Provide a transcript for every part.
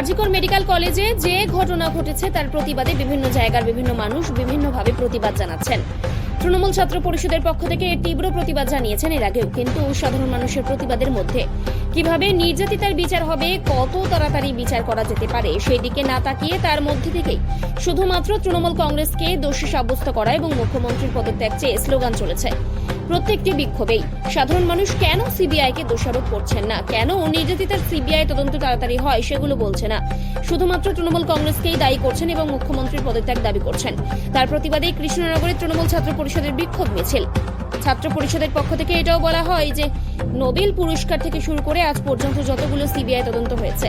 RG Kar medical কলেজে যে ঘটনা ঘটেছে তার প্রতিবাদে বিভিন্ন জায়গার বিভিন্ন মানুষ বিভিন্নভাবে প্রতিবাদ জানাচ্ছেন। তৃণমূল ছাত্র পরিষদের পক্ষ থেকে এর তীব্র প্রতিবাদ জানিয়েছেন এর আগেও, কিন্তু সাধারণ মানুষের প্রতিবাদের মধ্যে। কীভাবে নির্যাতিতার বিচার হবে, কত তাড়াতাড়ি বিচার করা যেতে পারে সেই দিকে না তাকিয়ে তার মধ্যে থেকেই শুধুমাত্র তৃণমূল কংগ্রেসকে দোষী সাব্যস্ত করা এবং মুখ্যমন্ত্রীর পদত্যাগ চেয়ে স্লোগান চলেছে। প্রত্যেকটি বিক্ষোভেই সাধারণ মানুষ কেন সিবিআইকে দোষারোপ করছেন না? কেন নির্যাতিতার সিবিআই তদন্ত তাড়াতাড়ি হয় সেগুলো বলছে না। শুধুমাত্র তৃণমূল কংগ্রেসকেই দায়ী করছেন এবং মুখ্যমন্ত্রীর পদত্যাগ দাবি করছেন। তার প্রতিবাদে কৃষ্ণনগরের তৃণমূল ছাত্র পরিষদের বিক্ষোভ মিছিল। ছাত্র পরিষদের পক্ষ থেকে এটাও বলা হয় যে, নোবেল পুরস্কার থেকে শুরু করে আজ পর্যন্ত যতগুলো সিবিআই তদন্ত হয়েছে,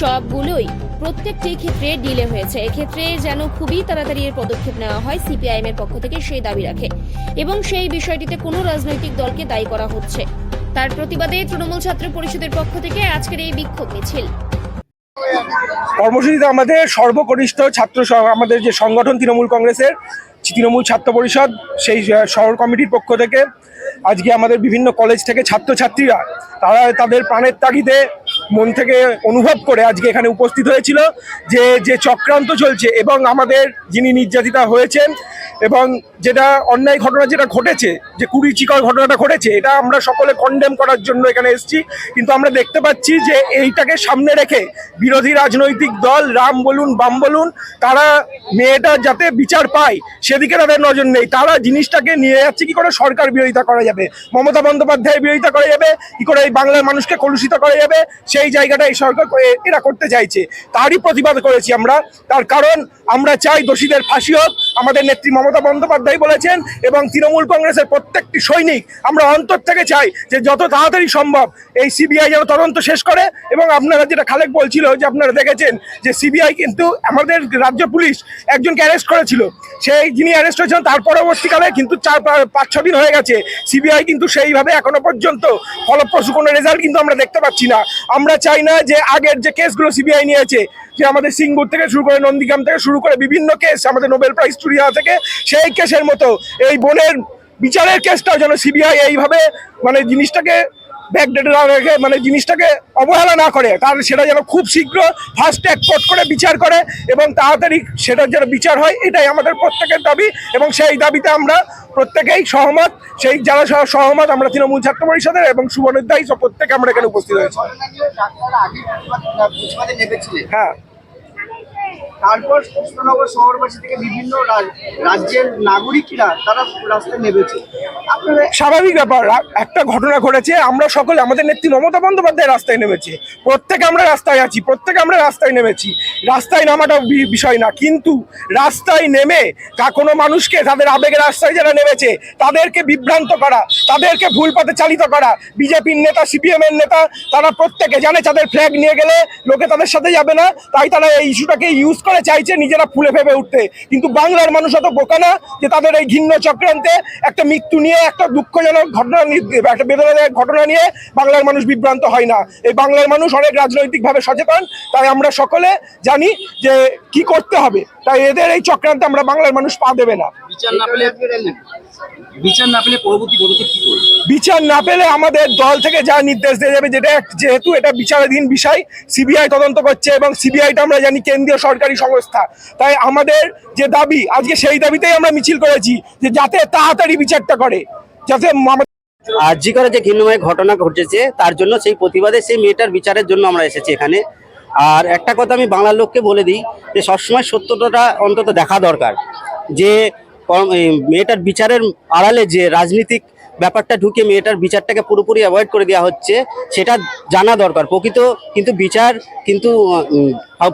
সবগুলোই প্রত্যেকটি ক্ষেত্রে ডিলে হয়েছে। এক্ষেত্রে যেন খুবই তাড়াতাড়ি এর পদক্ষেপ নেওয়া হয়, সিপিআইএম এর পক্ষ থেকে সেই দাবি রাখে। এবং সেই বিষয়টিতে কোনো রাজনৈতিক দলকে দায়ী করা হচ্ছে। তার প্রতিবাদে তৃণমূল ছাত্র পরিষদের পক্ষ থেকে আজকের এই বিক্ষোভ মিছিল। কর্মসূচিতে আমাদের সর্বকনিষ্ঠ ছাত্র আমাদের যে সংগঠন তৃণমূল কংগ্রেসের তৃণমূল ছাত্র পরিষদ, সেই শহর কমিটির পক্ষ থেকে আজকে আমাদের বিভিন্ন কলেজ থেকে ছাত্রছাত্রীরা, তারা তাদের প্রাণের তাগিদে মন থেকে অনুভব করে আজকে এখানে উপস্থিত হয়েছিল যে যে চক্রান্ত চলছে এবং আমাদের যিনি নির্যাতিতা হয়েছেন এবং যেটা অন্যায় ঘটনা যেটা ঘটেছে, যে কুড়িচিকর ঘটনাটা ঘটেছে, এটা আমরা সকলে কন্ডেম করার জন্য এখানে এসেছি। কিন্তু আমরা দেখতে পাচ্ছি যে এইটাকে সামনে রেখে বিরোধী রাজনৈতিক দল, রাম বলুন, বাম বলুন, তারা মেয়েটা যাতে বিচার পায়, সেদিকে তাদের নজর নেই। তারা জিনিসটাকে নিয়ে যাচ্ছে, কি করে সরকার বিরোধিতা করা যাবে? মমতা বন্দ্যোপাধ্যায়ের বিরোধিতা করা যাবে, কি করে এই বাংলার মানুষকে কলুষিত করা যাবে? সেই জায়গাটা এই সরকার করে- এরা করতে চাইছে। তারই প্রতিবাদ করেছি আমরা। তার কারণ আমরা চাই দোষীদের ফাঁসি হোক আমাদের নেত্রী মমতা বন্দ্যোপাধ্যায় বলেছেন এবং তৃণমূল কংগ্রেসের প্রত্যেকটি সৈনিক আমরা অন্তর থেকে চাই যে যত তাড়াতাড়ি সম্ভব এই সিবিআই যেন তদন্ত শেষ করে এবং আপনারা যেটা খালেক বলছিল যে আপনারা দেখেছেন যে সিবিআই কিন্তু আমাদের রাজ্য পুলিশ একজনকে অ্যারেস্ট করেছিল। সেই যিনি অ্যারেস্ট হয়েছেন তার পরবর্তীকালে কিন্তু চার, পাঁচ ছ দিন হয়ে গেছে। সিবিআই কিন্তু সেইভাবে এখনও পর্যন্ত ফলপ্রসূ কোনো রেজাল্ট কিন্তু আমরা দেখতে পাচ্ছি না। আমরা চাই না যে আগের যে কেসগুলো সিবিআই নিয়েছে যে আমাদের সিঙ্গুর থেকে শুরু করে নন্দীগ্রাম থেকে শুরু করে বিভিন্ন কেস আমাদের নোবেল প্রাইজ চুরি হওয়া থেকে সেই কেসের মতো এই বোনের বিচারের কেসটাও যেন সিবিআই এইভাবে মানে জিনিসটাকে ব্যাকডেটে না রেখে মানে জিনিসটাকে অবহেলা না করে তার সেটা যেন খুব শীঘ্র ফার্স্ট ট্যাগ কোর্ট করে বিচার করে এবং তাড়াতাড়ি সেটার যেন বিচার হয় এটাই আমাদের প্রত্যেকের দাবি এবং সেই দাবিতে আমরা প্রত্যেকেই সহমত সেই যারা সহ- সহমত আমরা তৃণমূল ছাত্র পরিষদের এবং সুবর্ণদায়ী সব প্রত্যেকে আমরা এখানে উপস্থিত হয়েছি। হ্যাঁ। তারপর কৃষ্ণনগর শহরবাসী থেকে বিভিন্ন রাজ্যের নাগরিকরা তারা রাস্তায় নেমেছে। স্বাভাবিক ব্যাপার একটা ঘটনা ঘটেছে, আমরা সকলে, আমাদের নেত্রী মমতা বন্দ্যোপাধ্যায় রাস্তায় নেমেছে। প্রত্যেকে আমরা রাস্তায় আছি, প্রত্যেকে আমরা রাস্তায় নেমেছি। রাস্তায় নামাটা বিষয় না, কিন্তু রাস্তায় নেমে তা কোনো মানুষকে, তাদের আবেগের রাস্তায় যারা নেমেছে, তাদেরকে বিভ্রান্ত করা, তাদেরকে ভুল পথে চালিত করা, বিজেপির নেতা সিপিএম এর নেতা, তারা প্রত্যেকে জানে, তাদের ফ্ল্যাগ নিয়ে গেলে লোকে তাদের সাথে যাবে না, তাই তারা এই ইস্যুটাকে ইউজ করে চাইছে নিজেরা ফুলে ফেপে উঠতে। কিন্তু বাংলার মানুষ অত বোকা না যে তাদের এই ঘিন্ন চক্রান্তে একটা মৃত্যু নিয়ে, একটা দুঃখজনক ঘটনা একটা বেদনাদায়ক ঘটনা নিয়ে বাংলার মানুষ বিভ্রান্ত হয় না। এই বাংলার মানুষ অনেক রাজনৈতিকভাবে সচেতন, তাই আমরা সকলে জানি যে কি করতে হবে। তাই এদের এই চক্রান্তে আমরা বাংলার মানুষ পা দেবে না। বিচার না পেলে বিচার না পেলে পরবর্তী পদক্ষেপ কি করবে? বিচার না পেলে আমাদের দল থেকে যা নির্দেশ দিয়ে যাবে যেটা যেহেতু এটা বিচারাধীন বিষয় সিবিআই তদন্ত করছে এবং সিবিআইটা আমরা জানি কেন্দ্রীয় সরকারি সংস্থা। তাই আমাদের যে দাবি আজকে সেই দাবিতেই আমরা মিছিল করেছি যে যাতে তাড়াতাড়ি বিচারটা করে যাতে আরজি করে যে ঘৃণ্যময় ঘটনা ঘটেছে তার জন্য সেই প্রতিবাদে সেই মেয়েটার বিচারের জন্য আমরা এসেছি এখানে। আর একটা কথা আমি বাংলার লোককে বলে দিই যে সবসময় সত্যটা অন্তত দেখা দরকার যে মেয়েটার বিচারের আড়ালে যে রাজনীতিক ব্যাপারটা ঢুকে মেয়েটার বিচারটাকে পুরোপুরি অ্যাভয়েড করে দেওয়া হচ্ছে, সেটা জানা দরকার। প্রকৃত কিন্তু বিচার কিন্তু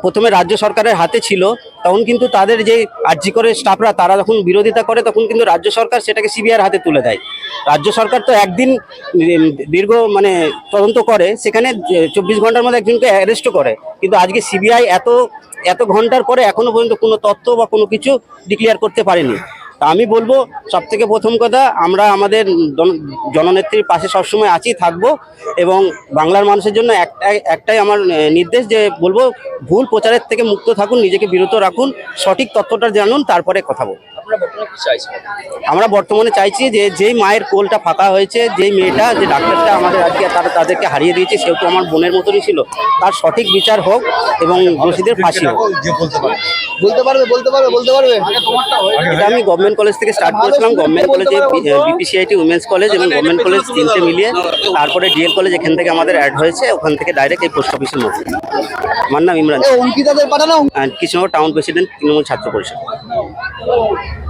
প্রথমে রাজ্য সরকারের হাতে ছিল, তখন কিন্তু তাদের যে আর্জি করে স্টাফরা, তারা যখন বিরোধিতা করে, তখন কিন্তু রাজ্য সরকার সেটাকে সিবিআইয়ের হাতে তুলে দেয়। রাজ্য সরকার তো একদিন দীর্ঘ মানে তদন্ত করে, সেখানে চব্বিশ ঘণ্টার মধ্যে একজনকে অ্যারেস্টও করে। কিন্তু আজকে সিবিআই এত এত ঘণ্টার পরে এখনও পর্যন্ত কোনো তথ্য বা কোনো কিছু ডিক্লেয়ার করতে পারেনি। তা আমি বলব সব থেকে প্রথম কথা, আমরা আমাদের জননেত্রীর পাশে সবসময় আছি, থাকব এবং বাংলার মানুষের জন্য একটাই একটাই আমার নির্দেশ যে বলব, ভুল প্রচারের থেকে মুক্ত থাকুন, নিজেকে বিরত রাখুন, সঠিক তথ্যটা জানুন, তারপরে কথা বলুন আপনারা বর্তমানে কি চাইছেন আমরা বর্তমানে চাইছি যে যেই মায়ের কোলটা ফাঁকা হয়েছে যেই মেয়েটা যে ডাক্তারটা আমাদের আজকে তারা তাদেরকে হারিয়ে দিয়েছে সেহেতু আমার বোনের মতনই ছিল তার সঠিক বিচার হোক এবং দোষীদের ফাঁসি হোক বলতে পারবে বলতে পারবে বলতে পারবে এটা আমি গভর্নমেন্ট কলেজ থেকে স্টার্ট করেছিলাম গভর্নমেন্ট কলেজে বিপিসিআইটি উমেন্স কলেজ এবং গভর্নমেন্ট কলেজ তিনটে মিলিয়ে তারপরে ডিএল কলেজ এখান থেকে আমাদের অ্যাড হয়েছে ওখান থেকে ডাইরেক্ট এই পোস্ট অফিসের মধ্যে আমার নাম Imran Krishnanagar town president Trinamool Chhatra Parishad Oh.